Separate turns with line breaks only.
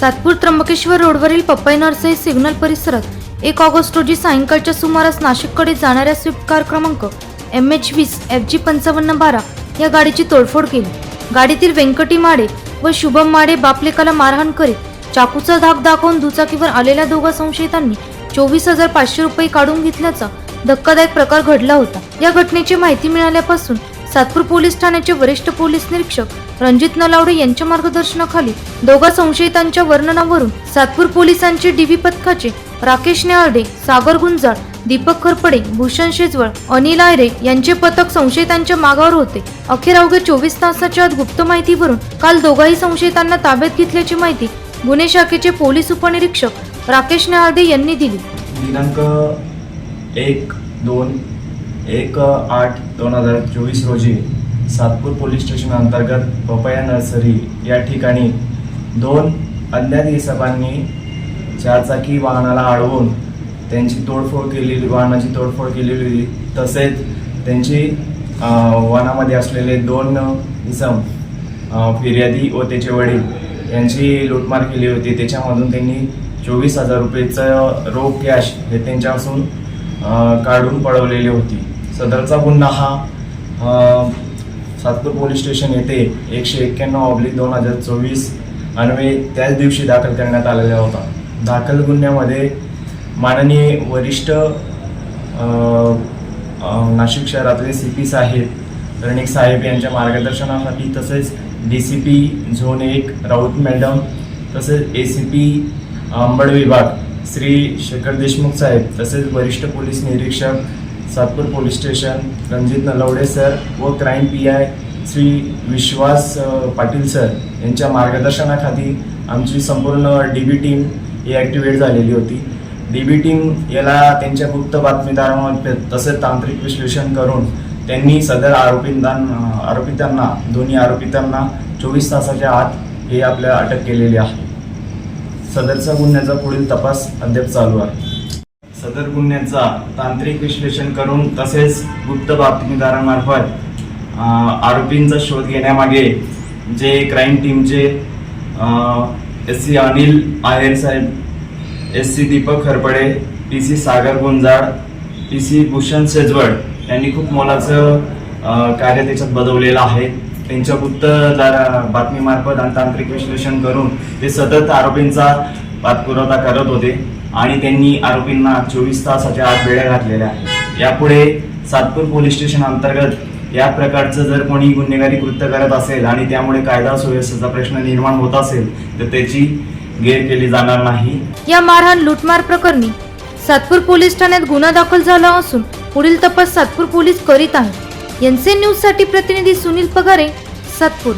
सातपूर त्र्यंबकेश्वर रोडवरील पप्पाई nursery signal परिसरात एक ऑगस्ट रोजी सायंकाळच्या सुमारास नाशिककडे जाणाऱ्या स्विफ्ट कार क्रमांक एम एच वीस एफ जी पंचावन्न बारा या गाडीची तोडफोड केली. गाडीतील व्यंकटी माडे व शुभम माडे बापलेकाला मारहाण करीत चाकूचा धाक दाखवून दुचाकीवर आलेल्या दोघा संशयितांनी चोवीस हजार पाचशे रुपये काढून घेतल्याचा धक्कादायक प्रकार घडला होता. या घटनेची माहिती मिळाल्यापासून सातपूर पोलीस ठाण्याचे वरिष्ठ पोलीस निरीक्षक रणजित नलावडे यांच्या मार्गदर्शनाखाली दोघा संशयितांच्या वर्णनावरून सातपूर पोलिसांचे डीव्ही पथकाचे राकेश नेहाळडे सागर गुंजाळ दीपक खरपडे भूषण शेजवळ अनिल आयरे यांचे पथक संशयितांच्या मागावर होते. अखेर अवघ्या चोवीस तासाच्या आत गुप्त माहितीवरून काल दोघाही संशयितांना ताब्यात घेतल्याची माहिती गुन्हे शाखेचे पोलीस उपनिरीक्षक राकेश नेहाळडे यांनी दिली.
दिनांक एक दोन एक आठ दोन हजार चोवीस रोजी सातपूर पोलीस स्टेशन अंतर्गत पपया नर्सरी या ठिकाणी दोन अज्ञात इसबांनी चारचाकी वाहनाला अडवून त्यांची तोडफोड केलेली वाहनाची तोडफोड केलेली होती तसेच त्यांची वाहनामध्ये वनामध्ये असलेले दोन इसम फिर्यादी व त्याचे वडील यांची लूटमार केली होती. त्याच्यामधून त्यांनी चोवीस हजार रुपयेचं रोख कॅश हे त्यांच्यापासून काढून पळवलेली होती. सदरचा गुन्हा हा सातपूर पोलीस स्टेशन येथे एकशे एक्क्याण्णव ऑब्लिक दोन हजार चोवीस अन्वये त्याच दिवशी दाखल करण्यात आलेला होता. दाखल गुन्ह्यामध्ये माननीय वरिष्ठ नाशिक शहरातले सी पी साहेब रणिक साहेब यांच्या मार्गदर्शनासाठी तसेच डी सी पी झोन एक राऊत मॅडम तसेच ए सी पी अंबड विभाग श्री शेखर देशमुख साहेब तसेच वरिष्ठ पोलीस निरीक्षक Satpur police station Ranjit Nalwade sir व crime P I Shri Vishwas Patil sir यांच्या मार्गदर्शनाखाली आमची संपूर्ण डी बी टीम ही ॲक्टिवेट झालेली होती. डी बी टीम याला त्यांच्या गुप्त बातमीदारांमध्ये तसेच तांत्रिक विश्लेषण करून त्यांनी सदर आरोपींना आरोपितांना दोन्ही आरोपितांना चोवीस तासाच्या आत हे आपल्या अटक केलेली आहे. सदरचा गुन्ह्याचा पुढील तपास अद्याप चालू आहे. सदर गुन्ह्याचा तांत्रिक विश्लेषण करून तसेच गुप्त बातमीदारांमार्फत आरोपींचा शोध घेण्यामागे जे क्राईम टीमचे एस सी अनिल आहेर साहेब S C Deepak Kharpade P C Sagar Gunjal P C Bhushan Sejwad यांनी खूप मोलाचं कार्य त्याच्यात बदवलेलं आहे. त्यांच्या गुप्तदार बातमीमार्फत आणि तांत्रिक विश्लेषण करून ते सतत आरोपींचा पाठपुरावा करत होते आणि त्यांनी आरोपींना चोवीस तासाच्या आत बेड्या घातलेल्या आहेत. यापुढे सातपूर पोलीस स्टेशन अंतर्गत या प्रकारचं जर कोणी गुन्हेगारी कृत्य करत असेल आणि त्यामुळे कायदा सुव्यवस्थेचा प्रश्न निर्माण होत असेल तर त्याची गैर केली जाणार नाही.
या मारहाण लूटमार प्रकरणी सातपूर पोलीस ठाण्यात गुन्हा दाखल झाला असून पुढील तपास सातपूर पोलीस करीत आहेत. एनसी न्यूजसाठी प्रतिनिधी सुनील पगारे सातपूर.